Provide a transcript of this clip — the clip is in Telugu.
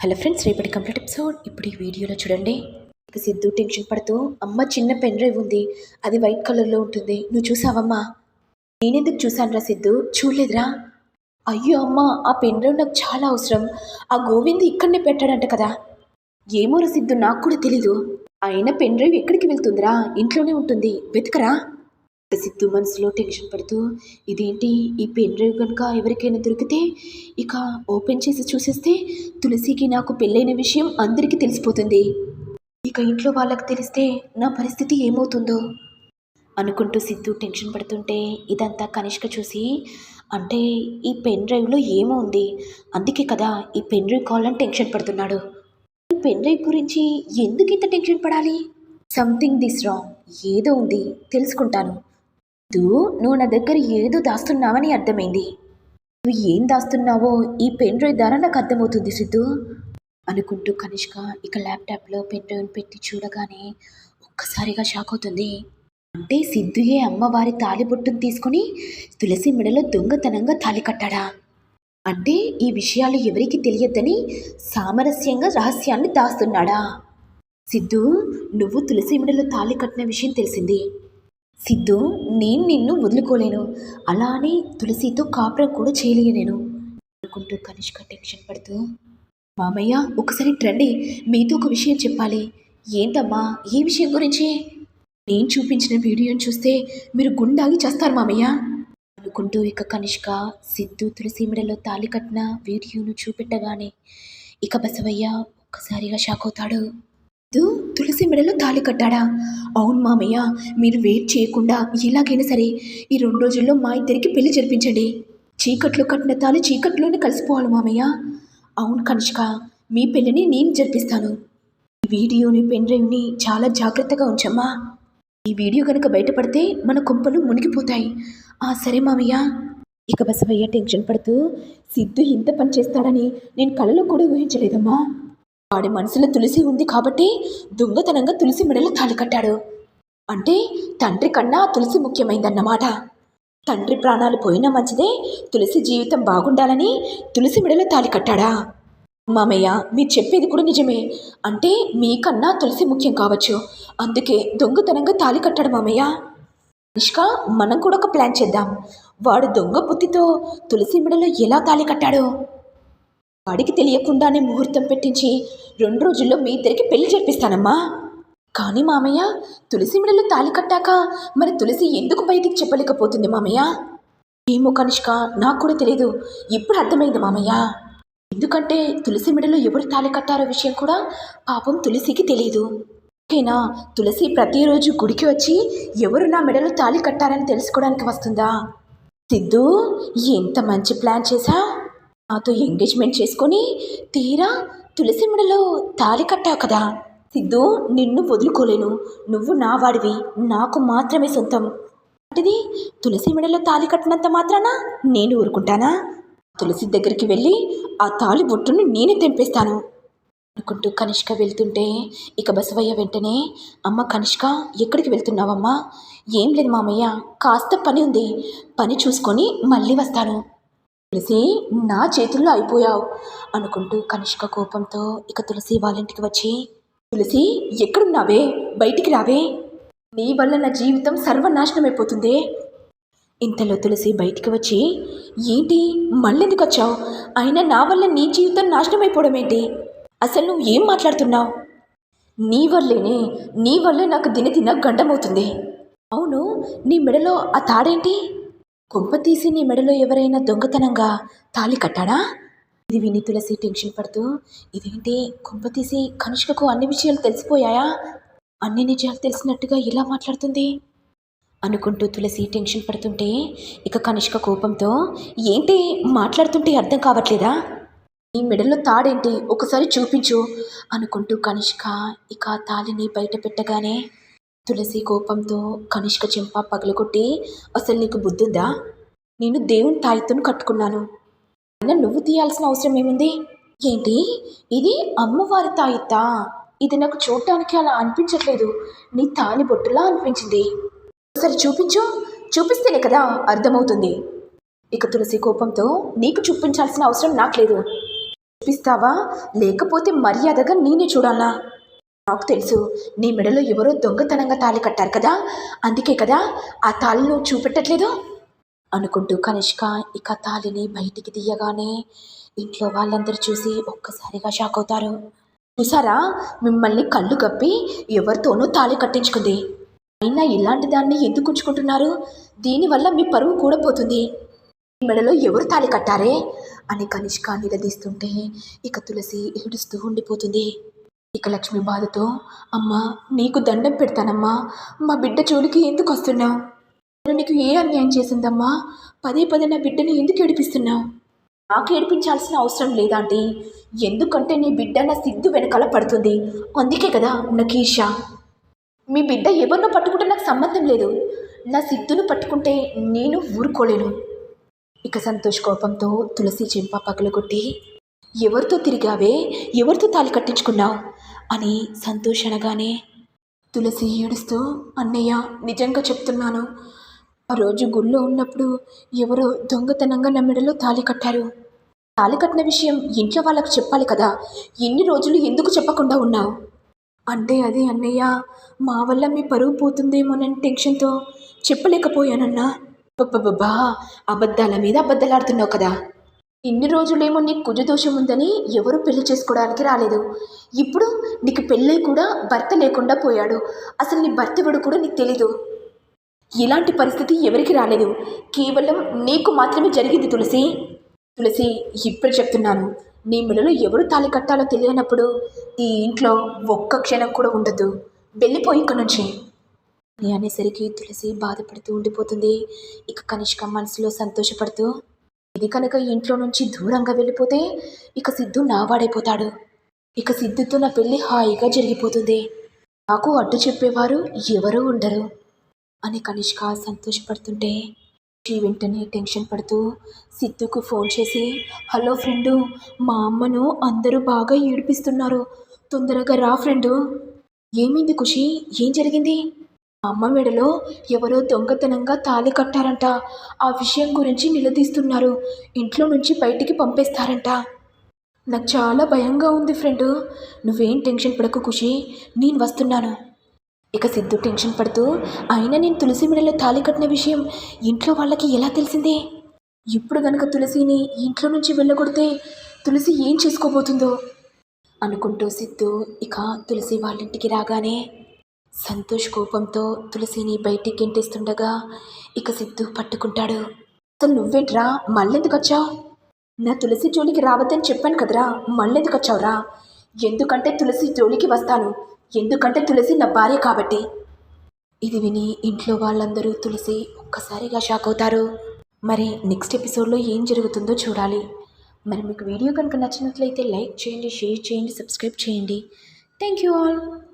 హలో ఫ్రెండ్స్ రేపటి కంప్లీట్ ఎపిసోడ్. ఇప్పుడు ఈ వీడియోలో చూడండి. ఇక సిద్ధు టెన్షన్ పడుతూ అమ్మ చిన్న పెన్ డ్రైవ్ ఉంది. అది వైట్ కలర్లో ఉంటుంది. నువ్వు చూసావమ్మా? నేనెందుకు చూశానురా సిద్ధు? చూడలేదురా. అయ్యో అమ్మ ఆ పెన్ డ్రైవ్ నాకు చాలా అవసరం. ఆ గోవింద్ ఇక్కడనే పెట్టాడంట కదా. ఏమోరా సిద్ధు నాకు కూడా తెలీదు. అయినా పెన్ డ్రైవ్ ఎక్కడికి వెళ్తుందిరా? ఇంట్లోనే ఉంటుంది. వెతకరా. సిద్ధు మనసులో టెన్షన్ పడుతూ ఇదేంటి? ఈ పెన్ డ్రైవ్ కనుక ఎవరికైనా దొరికితే ఇక ఓపెన్ చేసి చూసేస్తే తులసికి నాకు పెళ్ళైన విషయం అందరికీ తెలిసిపోతుంది. ఇక ఇంట్లో వాళ్ళకి తెలిస్తే నా పరిస్థితి ఏమవుతుందో? అనుకుంటూ సిద్ధు టెన్షన్ పడుతుంటే ఇదంతా కనిష్క చూసి అంటే ఈ పెన్ డ్రైవ్లో ఏమో ఉంది. అందుకే కదా ఈ పెన్ డ్రైవ్ కావాలని టెన్షన్ పడుతున్నాడు. ఈ పెన్ డ్రైవ్ గురించి ఎందుకు ఇంత టెన్షన్ పడాలి? Something this wrong. ఏదో ఉంది. తెలుసుకుంటాను. నువ్వు నా దగ్గర ఏదో దాస్తున్నావని అర్థమైంది. నువ్వు ఏం దాస్తున్నావో ఈ పెన్ డ్రైవ్ ద్వారా నాకు అర్థమవుతుంది సిద్ధు. అనుకుంటూ కనిష్క ఇక ల్యాప్టాప్లో పెన్ డ్రైవ్ పెట్టి చూడగానే ఒక్కసారిగా షాక్ అవుతుంది. అంటే సిద్ధుయే అమ్మవారి తాలిబొట్టును తీసుకుని తులసి మెడలో దొంగతనంగా తాలి కట్టాడా? అంటే ఈ విషయాలు ఎవరికి తెలియద్దని సామరస్యంగా రహస్యాన్ని దాస్తున్నాడా? సిద్ధు నువ్వు తులసి మెడలో తాళి కట్టిన విషయం తెలిసింది. సిద్ధు నేను నిన్ను వదులుకోలేను. అలానే తులసితో కాపురం కూడా చేయలేను అనుకుంటూ కనిష్క టెన్షన్ పడుతూ మామయ్య ఒకసారి రండి. మీతో ఒక విషయం చెప్పాలి. ఏంటమ్మా? ఏ విషయం గురించి? నేను చూపించిన వీడియోని చూస్తే మీరు గుండాగి చేస్తారు మామయ్య. అనుకుంటూ ఇక కనిష్క సిద్ధు తులసి మెడలో తాళి కట్టిన వీడియోను చూపెట్టగానే ఇక బసవయ్య ఒక్కసారిగా షాక్ అవుతాడు. తులసి మెడలో తాళి కట్టాడా? అవును మామయ్య మీరు వెయిట్ చేయకుండా ఎలాగైనా సరే ఈ రెండు రోజుల్లో మా ఇద్దరికి పెళ్ళి జరిపించండి. చీకట్లో కట్టిన తాళి చీకట్లోనే కలిసిపోవాలి మామయ్య. అవును కనిష్క మీ పెళ్ళిని నేను జరిపిస్తాను. ఈ వీడియోని పెన్ డ్రైవ్ని చాలా జాగ్రత్తగా ఉంచమ్మా. ఈ వీడియో కనుక బయటపడితే మన కొంపలు మునిగిపోతాయి. ఆ సరే మామయ్య. ఇక బసవయ్య టెన్షన్ పడుతూ సిద్ధు ఇంత పని చేస్తాడని నేను కలలో కూడా ఊహించలేదమ్మా. వాడి మనసులో తులసి ఉంది కాబట్టి దొంగతనంగా తులసి మెడలో తాళి కట్టాడు. అంటే తండ్రి కన్నా తులసి ముఖ్యమైందన్నమాట. తండ్రి ప్రాణాలు పోయినా మంచిదే తులసి జీవితం బాగుండాలని తులసి మెడలో తాళి కట్టాడా? మామయ్య మీరు చెప్పేది కూడా నిజమే. అంటే మీకన్నా తులసి ముఖ్యం కావచ్చు. అందుకే దొంగతనంగా తాళి కట్టాడు మామయ్య. నిష్క మనం కూడా ఒక ప్లాన్ చేద్దాం. వాడు దొంగ బుద్ధితో తులసి మెడలో ఎలా తాళి కట్టాడు? వాడికి తెలియకుండానే ముహూర్తం పెట్టించి రెండు రోజుల్లో మీ ఇద్దరికి పెళ్ళి జరిపిస్తానమ్మా. కానీ మామయ్య తులసి మెడలో తాళి కట్టాక మరి తులసి ఎందుకు బయటికి చెప్పలేకపోతుంది మామయ్య? ఏమో కనిష్క నాకు కూడా తెలియదు ఇప్పుడు అర్థమైంది మామయ్య. ఎందుకంటే తులసి మెడలో ఎవరు తాళి కట్టారో విషయం కూడా పాపం తులసికి తెలియదు ఓకేనా తులసి ప్రతిరోజు గుడికి వచ్చి ఎవరు నా మెడలో తాళి కట్టారని తెలుసుకోవడానికి వస్తుందా? సిద్ధు ఎంత మంచి ప్లాన్ చేశా? నాతో ఎంగేజ్మెంట్ చేసుకొని తీరా తులసి మెడలో తాళి కట్టావు కదా. సిద్ధు నిన్ను వదులుకోలేను. నువ్వు నా వాడివి. నాకు మాత్రమే సొంతం. అంటే తులసి మెడలో తాళి కట్టినంత మాత్రాన నేను ఊరుకుంటానా? తులసి దగ్గరికి వెళ్ళి ఆ తాళి బొట్టును నేనే తెంపేస్తాను. అనుకుంటూ కనిష్క వెళ్తుంటే ఇక బసవయ్య వెంటనే అమ్మ కనిష్క ఎక్కడికి వెళ్తున్నావమ్మా? ఏం లేదు మామయ్య కాస్త పని ఉంది. పని చూసుకొని మళ్ళీ వస్తాను. తులసి నా చేతుల్లో అయిపోయావు అనుకుంటూ కనిష్క కోపంతో ఇక తులసి వాళ్ళింటికి వచ్చి తులసి ఎక్కడున్నావే? బయటికి రావే? నీ వల్ల నా జీవితం సర్వనాశనం అయిపోతుంది? ఇంతలో తులసి బయటికి వచ్చి ఏంటి? మళ్ళెందుకు వచ్చావు? అయినా నా వల్ల నీ జీవితం నాశనం అయిపోవడం ఏంటి? అసలు నువ్వు ఏం మాట్లాడుతున్నావు? నీ వల్లేనే నీ వల్లే నాకు దినదిన గండమవుతుంది. అవును నీ మెడలో ఆ తాడేంటి? కొంపతీసి నీ మెడలో ఎవరైనా దొంగతనంగా తాళి కట్టాడా? ఇది విని తులసి టెన్షన్ పడుతూ ఇదేంటి? కొంపతీసి కనిష్కకు అన్ని విషయాలు తెలిసిపోయాయా? అన్ని నిజాలు తెలిసినట్టుగా ఇలా మాట్లాడుతుంది? అనుకుంటూ తులసి టెన్షన్ పడుతుంటే ఇక కనిష్క కోపంతో ఏంటి? మాట్లాడుతుంటే అర్థం కావట్లేదా? నీ మెడలో తాడేంటి? ఒకసారి చూపించు అనుకుంటూ కనిష్క ఇక తాలిని తాళిని బయట పెట్టగానే తులసి కోపంతో కనిష్క చెంప పగలగొట్టి అసలు నీకు బుద్ధుందా? నేను దేవుని తాయితోను కట్టుకున్నాను. అయినా నువ్వు తీయాల్సిన అవసరం ఏముంది? ఏంటి? ఇది అమ్మవారి తాయిత్తా? ఇది నాకు చూడటానికి అలా అనిపించట్లేదు. నీ తాలి బొట్టులా అనిపించింది. ఒకసారి చూపించు. చూపిస్తేనే కదా అర్థమవుతుంది. ఇక తులసి కోపంతో నీకు చూపించాల్సిన అవసరం నాకు లేదు. చూపిస్తావా? లేకపోతే మర్యాదగా నేనే చూడాలా నాకు తెలుసు. నీ మెడలో ఎవరో దొంగతనంగా తాళి కట్టారు కదా? అందుకే కదా ఆ తాళిను చూపెట్టట్లేదు? అనుకుంటూ కనిష్క ఇక తాళిని బయటికి తీయగానే ఇంట్లో వాళ్ళందరూ చూసి ఒక్కసారిగా షాక్ అవుతారు. చూసారా? మిమ్మల్ని కళ్ళు కప్పి ఎవరితోనూ తాళి కట్టించుకుంది. అయినా ఇలాంటి దాన్ని ఎందుకు ఉంచుకుంటున్నారు? దీనివల్ల మీ పరువు కూడా పోతుంది మీ మెడలో ఎవరు తాళి కట్టారే? అని కనిష్క నిలదీస్తుంటే ఇక తులసి ఏడుస్తూ ఉండిపోతుంది. ఇక లక్ష్మి బాధతో అమ్మా నీకు దండం పెడతానమ్మా. మా బిడ్డ జోలికి ఎందుకు వస్తున్నావు? నేను నీకు ఏ అన్యాయం చేసిందమ్మా? పదే పదే నా బిడ్డని ఎందుకు ఏడిపిస్తున్నావు? నాకు ఏడిపించాల్సిన అవసరం లేదాంటి ఎందుకంటే నీ బిడ్డ నా సిద్ధు వెనకాల పడుతుంది. అందుకే కదా నకీష మీ బిడ్డ ఎవరినో పట్టుకుంటే నాకు సంబంధం లేదు. నా సిద్ధును పట్టుకుంటే నేను ఊరుకోలేను. ఇక సంతోష్ కోపంతో తులసి చెంప పగలగొట్టి ఎవరితో తిరిగావే? ఎవరితో తాళి కట్టించుకున్నావు? అని సంతోష్ అనగానే తులసి ఏడుస్తూ అన్నయ్య నిజంగా చెప్తున్నాను. ఆ రోజు గుళ్ళో ఉన్నప్పుడు ఎవరో దొంగతనంగా నా మెడలో తాళి కట్టారు. తాళి కట్టిన విషయం ఇంట్లో వాళ్ళకు చెప్పాలి కదా. ఎన్ని రోజులు ఎందుకు చెప్పకుండా ఉన్నావు? అంటే అది అన్నయ్య మా వల్ల మీ పరువు పోతుందేమోనని టెన్షన్తో చెప్పలేకపోయానన్నా. బాబా అబద్ధాల మీద అబద్ధాలాడుతున్నావు కదా. ఇన్ని రోజులేమో నీకు కుజదోషం ఉందని ఎవరు పెళ్ళి చేసుకోవడానికి రాలేదు. ఇప్పుడు నీకు పెళ్ళై కూడా భర్త లేకుండా పోయాడు. అసలు నీ భర్త ఎవడు కూడా నీకు తెలీదు. ఇలాంటి పరిస్థితి ఎవరికి రాలేదు. కేవలం నీకు మాత్రమే జరిగింది తులసి. తులసి ఇప్పుడు చెప్తున్నాను. నీ మెడలో ఎవరు తాళి కట్టాలో తెలియనప్పుడు ఈ ఇంట్లో ఒక్క క్షణం కూడా ఉండదు. వెళ్ళిపోయి ఇక్కడి నుంచి. అని అనేసరికి తులసి బాధపడుతూ ఉండిపోతుంది. ఇక కనిష్క మనసులో సంతోషపడుతూ ఇది కనుక ఇంట్లో నుంచి దూరంగా వెళ్ళిపోతే ఇక సిద్ధు నావాడైపోతాడు. ఇక సిద్ధుతో నా పెళ్ళి హాయిగా జరిగిపోతుంది. నాకు అడ్డు చెప్పేవారు ఎవరూ ఉండరు. అని కనిష్క సంతోషపడుతుంటే శ్రీ వెంటనే టెన్షన్ పడుతూ సిద్ధుకు ఫోన్ చేసి హలో ఫ్రెండు మా అమ్మను అందరూ బాగా ఏడిపిస్తున్నారు. తొందరగా రా ఫ్రెండు. ఏమైంది ఖుషి ఏం జరిగింది? మా అమ్మ మెడలో ఎవరో దొంగతనంగా తాళి కట్టారంట. ఆ విషయం గురించి నిలదీస్తున్నారు. ఇంట్లో నుంచి బయటికి పంపేస్తారంట. నాకు చాలా భయంగా ఉంది ఫ్రెండు. నువ్వేం టెన్షన్ పడకు ఖుషి నేను వస్తున్నాను. ఇక సిద్ధు టెన్షన్ పడుతూ అయినా నేను తులసి మెడలో తాళి కట్టిన విషయం ఇంట్లో వాళ్ళకి ఎలా తెలిసింది? ఇప్పుడు గనక తులసిని ఇంట్లో నుంచి వెళ్ళగొడితే తులసి ఏం చేసుకోబోతుందో? అనుకుంటూ సిద్ధు ఇక తులసి వాళ్ళింటికి రాగానే సంతోష్ కోపంతో తులసిని బయటికి గెంటేస్తుండగా ఇక సిద్ధు పట్టుకుంటాడు. అసలు నువ్వేంట్రా? మళ్ళెందుకు వచ్చావు? నా తులసి జోలికి రావద్దని చెప్పాను కదరా. మళ్ళెందుకు వచ్చావురా? ఎందుకంటే తులసి జోలికి వస్తాను. ఎందుకంటే తులసి నా భార్య కాబట్టి. ఇది విని ఇంట్లో వాళ్ళందరూ తులసి ఒక్కసారిగా షాక్ అవుతారు. మరి నెక్స్ట్ ఎపిసోడ్లో ఏం జరుగుతుందో చూడాలి. మరి మీకు వీడియో కనుక నచ్చినట్లయితే లైక్ చేయండి షేర్ చేయండి సబ్స్క్రైబ్ చేయండి. Thank you all.